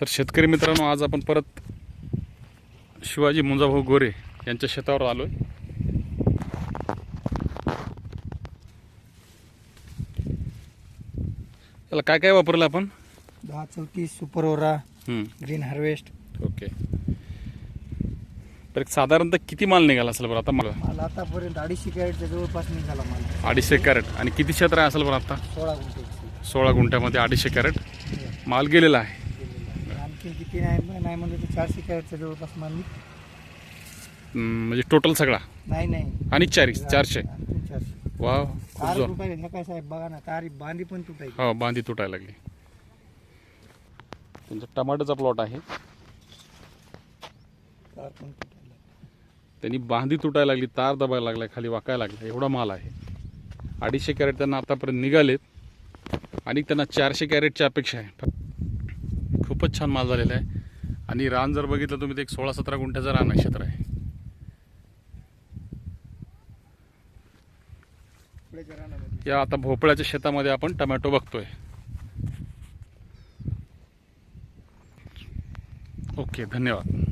तर शेतकरी मित्रांनो आज आपण परत शिवाजी मुंजाभाऊ गोरे यांच्या शेतावर आलो आहे याला काय काय वापरलं आपण? दहा चौतीस super aura green harvest. Okay. तर एक साधारणतः किती माल निघाला असेल बरं आता मला? मला आतापर्यंत अडीचशे कॅरेटच्या जवळपास निघाला मला. अडीचशे कॅरेट. आणि किती क्षेत्र आहे असेल बरं आता? सोळा गुंठे. सोळा गुंठ्यामध्ये अडीचशे कॅरेट. माल गेलेला आहे. किती नाही नाही म्हणलं तर चारशे कॅरेटच्या जवळपास माल निघ- हम्म, म्हणजे टोटल सगळा? नाही नाही. आणि चाळीस चारशे? चारशे. वा खूप तार जोर. तुटायला ह्या काय साहेब बघा ना तारी बांधी पण तुटायची हो बांधी तुटायला लागली. त्यांचा टमाटोचा प्लॉट आहे. तार पण तुटायला त्यांनी बांधी तुटायला लागली तार दबायला लागला खाली वाकायला लागला एवढा माल आहे. अडीचशे कॅरेट त्यांना आतापर्यंत निघालेत. आणि त्यांना चारशे कॅरेटची अपेक्षा आहे. खूपच छान माल झालेला आहे. आणि रान जर बघितलं तुम्ही तर एक सोळा सतरा गुंठ्याचं रान क्षेत्र आहे. या आता भोपळ्याच्या शेतामध्ये आपण टमॅटो बघतोय. ओके धन्यवाद.